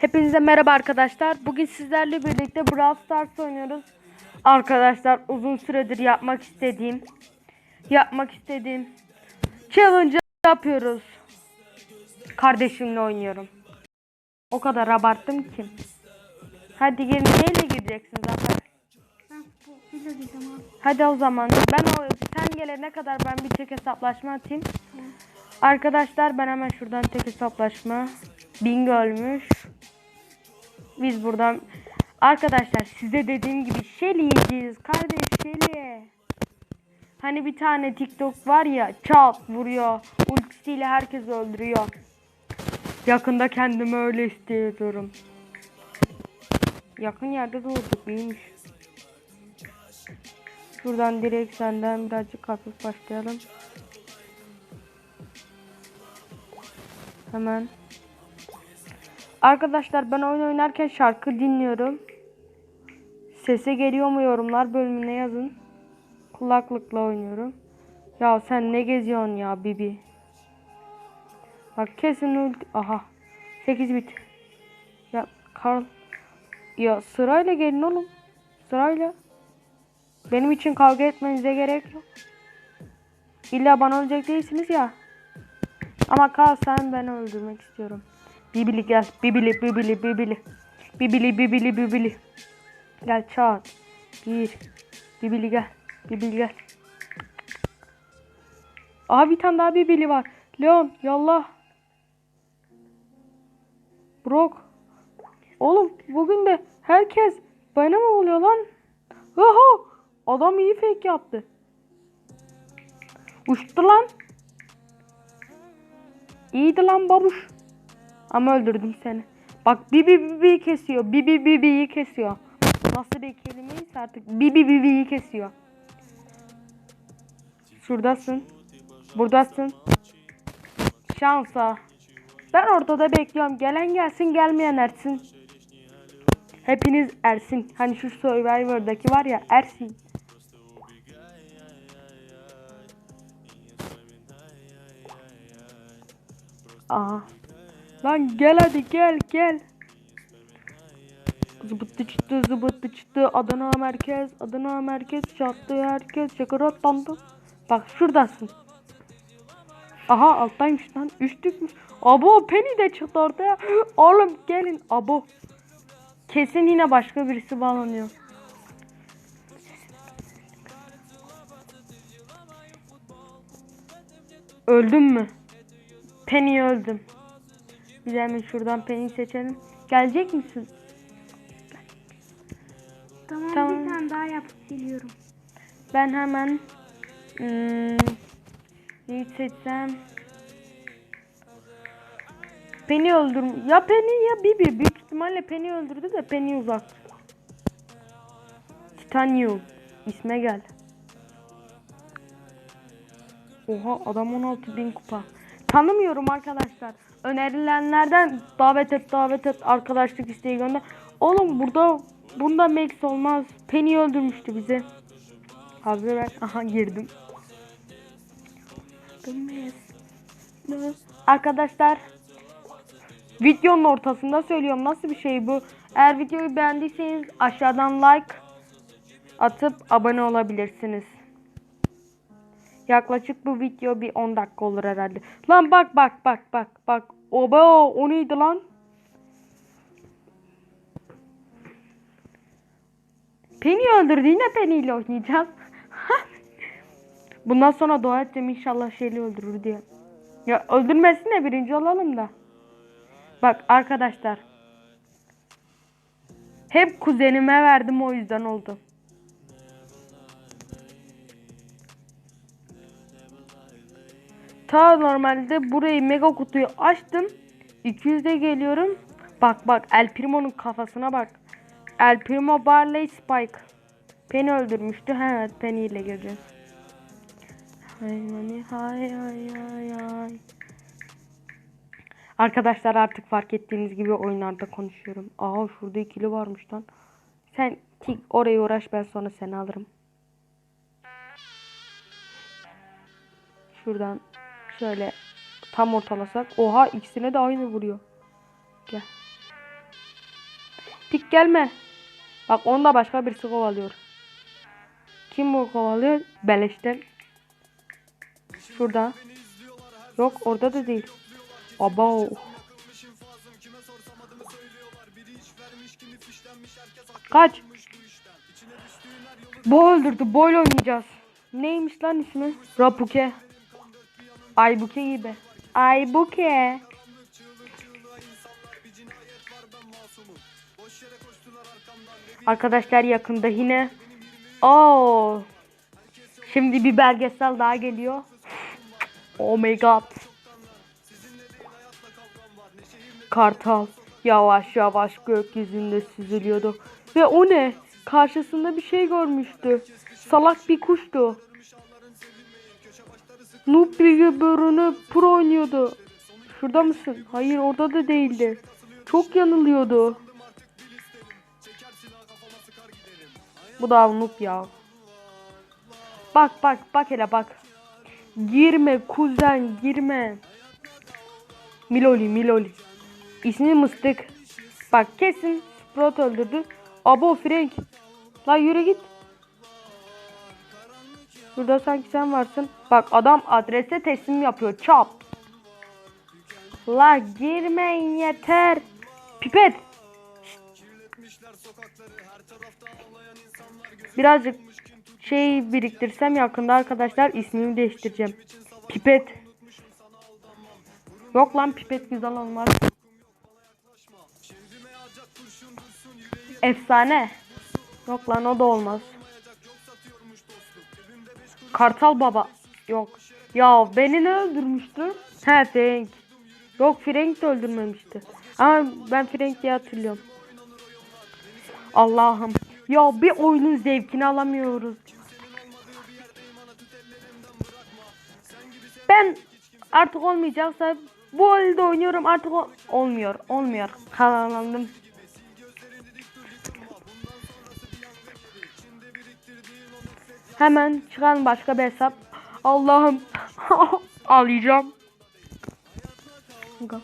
Hepinize merhaba arkadaşlar. Bugün sizlerle birlikte Brawl Stars oynuyoruz. Arkadaşlar uzun süredir yapmak istediğim yapmak istediğim challenge yapıyoruz. Kardeşimle oynuyorum. O kadar abarttım ki. Hadi gelin neyle gireceksiniz zaten? Hadi o zaman ben o sen gelene kadar ben bir tek hesaplaşma atayım. Arkadaşlar ben hemen şuradan tek hesaplaşma. Bing ölmüş. Biz buradan arkadaşlar size dediğim gibi Shelly yiyeceğiz. Kardeş Shelly. Hani bir tane TikTok var ya çat vuruyor. Ultisiyle herkes öldürüyor. Yakında kendimi öyle istiyorum. Yakın yerde doğduk iyiymiş. Şuradan direkt senden birazcık hafif başlayalım. Hemen. Arkadaşlar ben oyun oynarken şarkı dinliyorum. Sese geliyor mu yorumlar bölümüne yazın. Kulaklıkla oynuyorum. Ya sen ne geziyorsun ya Bibi? Bak kesin ulti. Aha. 8 bit. Ya Karl. Ya sırayla gelin oğlum. Sırayla. Benim için kavga etmenize gerek yok. İlla bana ölecek değilsiniz ya. Ama kal sen beni öldürmek istiyorum. Bibili gel. Bibili bibili bibili. Bibili bibili bibili. Gel çat. Gir. Bibili gel. Bibili gel. Aha bir tane daha bibili var. Leon yallah. Brock. Oğlum bugün de herkes bana mı oluyor lan? Oho! Adam iyi fake yaptı. Uçtu lan. İyiydi lan babuş. Ama öldürdüm seni. Bak bibi bibi kesiyor. Bibi bibiyi kesiyor. Nasıl bir kelimeyse artık bibi bibiyi kesiyor. Şuradasın. Buradasın. Şansa. Ben ortada bekliyorum. Gelen gelsin gelmeyen ersin. Hepiniz Ersin. Hani şu Survivor'daki var ya Ersin. Aha. Lan gel hadi gel gel. Zıbıttı çıktı zıbıttı çıktı Adana merkez Adana merkez çattı herkes şakaratlandı. Bak şuradasın. Aha alttaymış lan üçlükmüş. Abo Penny de çıktı ortaya. Oğlum gelin abo. Kesin yine başka birisi bağlanıyor. Öldüm mü? Penny öldüm. Biz hemen şuradan Penny seçelim. Gelecek misin? Tamam, Tamam. bir tane daha yapıp geliyorum. Ben hemen hmm, neyi seçsem? Penny öldürm. Ya Penny ya Bibi. Büyük ihtimalle Penny öldürdü de Penny uzak. Titanium. isme gel. Oha adam 16 bin kupa. Tanımıyorum arkadaşlar. Önerilenlerden davet et davet et arkadaşlık isteği gönder. Oğlum burada bunda Max olmaz. Penny öldürmüştü bizi. Hazır ver. Aha girdim. Arkadaşlar videonun ortasında söylüyorum nasıl bir şey bu. Eğer videoyu beğendiyseniz aşağıdan like atıp abone olabilirsiniz. Yaklaşık bu video bir 10 dakika olur herhalde. Lan bak bak bak bak bak. Oba o neydi lan? Penny öldürdü yine Penny ile oynayacağız. Bundan sonra dua edeceğim inşallah şeyli öldürür diye. Ya öldürmesine birinci olalım da. Bak arkadaşlar. Hep kuzenime verdim o yüzden oldu. Ta normalde burayı mega kutuyu açtım. 200'de geliyorum. Bak bak El Primo'nun kafasına bak. El Primo Barley Spike. Penny öldürmüştü. Evet Penny ile gireceğiz. Hay hay hay hay hay. Arkadaşlar artık fark ettiğiniz gibi oyunlarda konuşuyorum. Aa şurada ikili varmış lan. Sen tik oraya uğraş ben sonra seni alırım. Şuradan şöyle tam ortalasak. Oha ikisine de aynı vuruyor. Gel. Tik gelme. Bak onu da başka birisi kovalıyor. Kim bu kovalıyor? Beleşten. Şurada. Yok orada da değil. Aba. Kaç. Bu öldürdü. Boyla oynayacağız. Neymiş lan ismi? Rapuke. Aybuke gibi. Aybuke. Arkadaşlar yakında yine. Oo. Şimdi bir belgesel daha geliyor. Oh my god. Kartal yavaş yavaş gökyüzünde süzülüyordu. Ve o ne? Karşısında bir şey görmüştü. Salak bir kuştu. Noob bir bölümünü pro oynuyordu. Şurada mısın? Hayır orada da değildi. Çok yanılıyordu. Bu da noob ya. Bak bak bak hele bak. Girme kuzen girme. Miloli Miloli. İsmi Mıstık. Bak kesin Sprout öldürdü. Abo Frank. La yürü git. Burada sanki sen varsın. Bak adam adrese teslim yapıyor. Çap. La girmeyin yeter. Pipet. Birazcık şey biriktirsem yakında arkadaşlar ismimi değiştireceğim. Pipet. Yok lan pipet güzel olmaz. Efsane. Yok lan o da olmaz. Kartal baba. Yok. Ya beni ne öldürmüştü? He Frank. Yok Frank de öldürmemişti. Ama ben Frank hatırlıyorum. Allah'ım. Ya bir oyunun zevkini alamıyoruz. Ben artık olmayacaksa bu oyunda oynuyorum artık o- olmuyor. Olmuyor. Karalandım. Hemen çıkan başka bir hesap. Allah'ım. Ağlayacağım.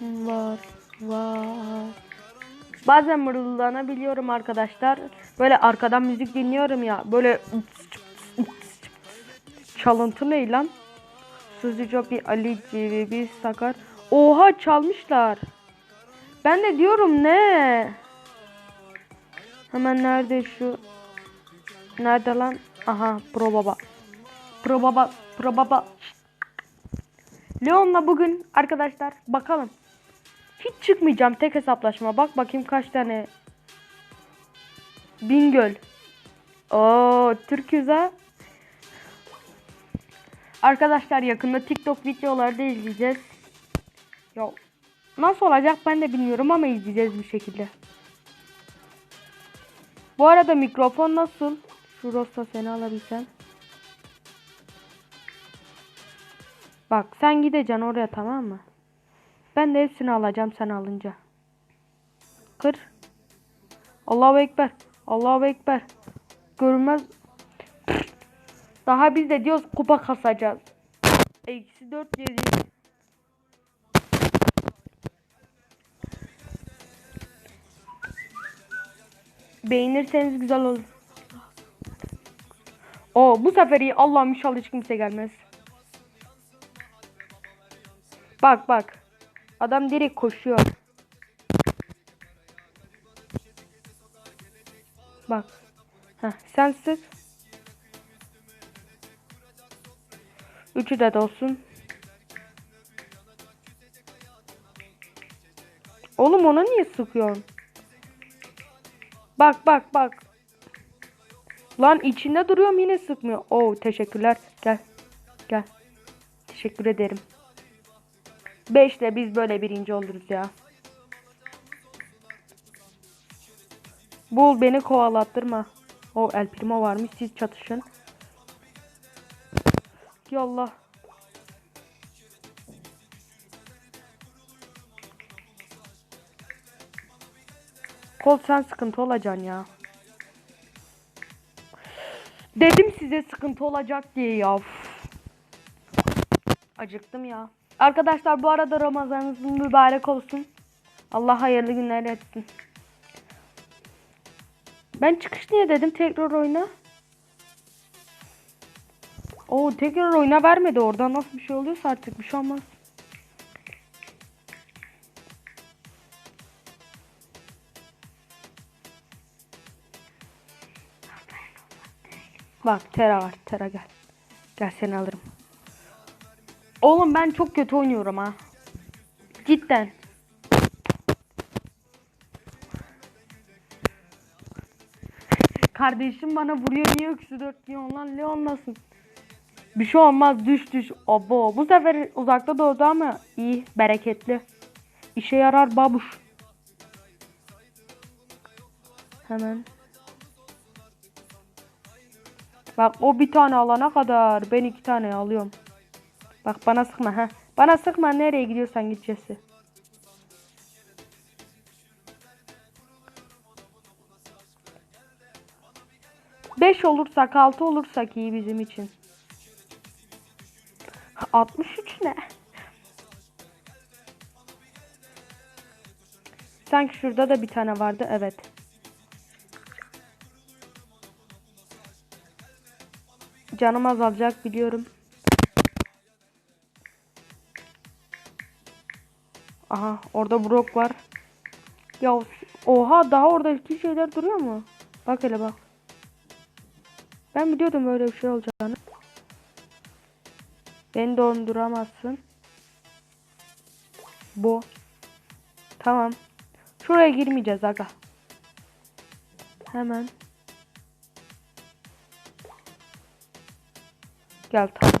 Var. Var. Bazen mırıldanabiliyorum arkadaşlar. Böyle arkadan müzik dinliyorum ya. Böyle çalıntı ne lan? Suzucu bir Ali gibi bir sakar. Oha çalmışlar. Ben de diyorum ne? Hemen nerede şu? Nerede lan? Aha Pro Baba. Pro Baba. Pro Baba. Leon'la bugün arkadaşlar bakalım. Hiç çıkmayacağım tek hesaplaşma. Bak bakayım kaç tane. Bingöl. Oo Türküz ha. Arkadaşlar yakında TikTok videoları da izleyeceğiz. Ya nasıl olacak ben de bilmiyorum ama izleyeceğiz bir şekilde. Bu arada mikrofon nasıl? Şu Rosta seni alabilsem. Bak sen gideceksin oraya tamam mı? Ben de hepsini alacağım sen alınca. Kır. Allahu Ekber. Allahu Ekber. Görünmez. Daha biz de diyoruz kupa kasacağız. Eksi 4 yedi. Beğenirseniz güzel olur. O bu sefer iyi. Allah'ım inşallah hiç kimse gelmez. Bak bak. Adam direkt koşuyor. Bak. Heh, sen sık. Üçü de olsun. Oğlum ona niye sıkıyorsun? Bak bak bak. Lan içinde duruyorum yine sıkmıyor. Oo teşekkürler. Gel. Gel. Teşekkür ederim. 5 ile biz böyle birinci oluruz ya. Bul beni kovalattırma. O El Primo varmış siz çatışın. Yallah. Kol sen sıkıntı olacaksın ya. Dedim size sıkıntı olacak diye ya. Acıktım ya. Arkadaşlar bu arada Ramazanınız mübarek olsun. Allah hayırlı günler etsin. Ben çıkış niye dedim tekrar oyna. Oo tekrar oyna vermedi orada nasıl bir şey oluyorsa artık bir şey olmaz. Bak Tera var Tera gel. Gel seni alırım. Oğlum ben çok kötü oynuyorum ha. Cidden. Kardeşim bana vuruyor niye öksü dört diyorsun lan Leon'lasın. Bir şey olmaz düş düş. Abo bu sefer uzakta doğdu ama iyi bereketli. İşe yarar babuş. Hemen. Bak o bir tane alana kadar ben iki tane alıyorum. Bak bana sıkma ha. Bana sıkma nereye gidiyorsan git Jesse. Beş olursak altı olursak iyi bizim için. 63 ne? Sanki şurada da bir tane vardı. Evet. Canım azalacak biliyorum. Aha orada Brock var. Ya oha daha orada iki şeyler duruyor mu? Bak hele bak. Ben biliyordum öyle bir şey olacağını. Beni donduramazsın. Bu. Tamam. Şuraya girmeyeceğiz aga. Hemen. Gel Thanos.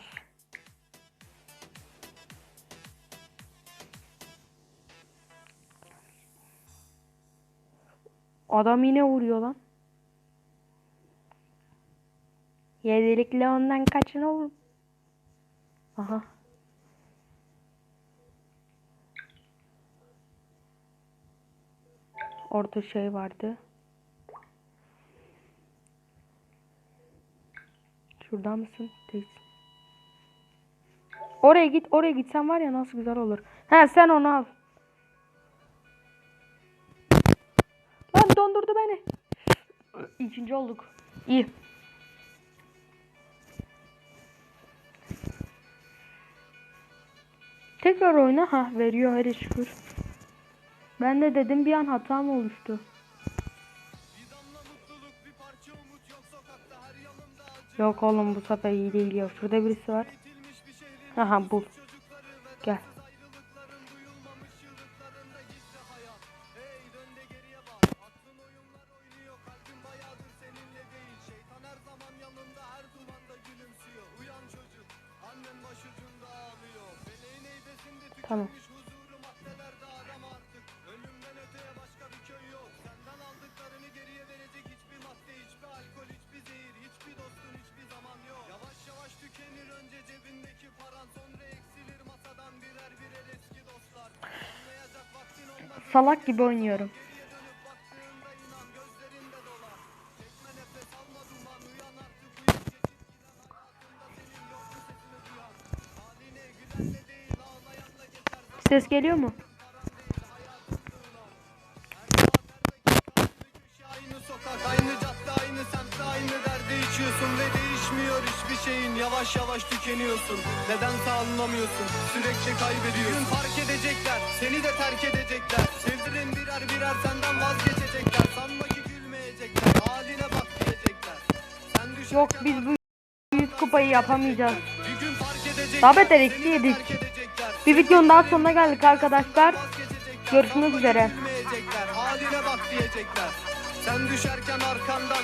Adam yine vuruyor lan. Yedilikle ondan kaçın olur. Aha. Orada şey vardı. Şurada mısın? Değilsin. Oraya git, oraya gitsen var ya nasıl güzel olur. He sen onu al. Dondurdu beni. İkinci olduk. İyi. Tekrar oyna. Ha veriyor hadi şükür. Ben de dedim bir an hata mı oluştu? Yok oğlum bu sefer iyi değil ya. Şurada birisi var. Aha bul. Salak gibi oynuyorum. Ses geliyor mu? Yavaş yavaş tükeniyorsun. Nedense anlamıyorsun. Sürekli kaybediyorsun. Gün fark edecekler, seni de terk edecekler. Sevdirin birer birer senden vazgeçecekler. Sanma ki gülmeyecekler. Haline bak diyecekler. Sen düşerken Yok biz bu 100 kupayı yapamayacağız. bir gün fark edecekler. Daha beter eksi yedik. Bir videonun daha sonuna geldik arkadaşlar. Görüşmek üzere. Haline bak diyecekler. Sen düşerken arkandan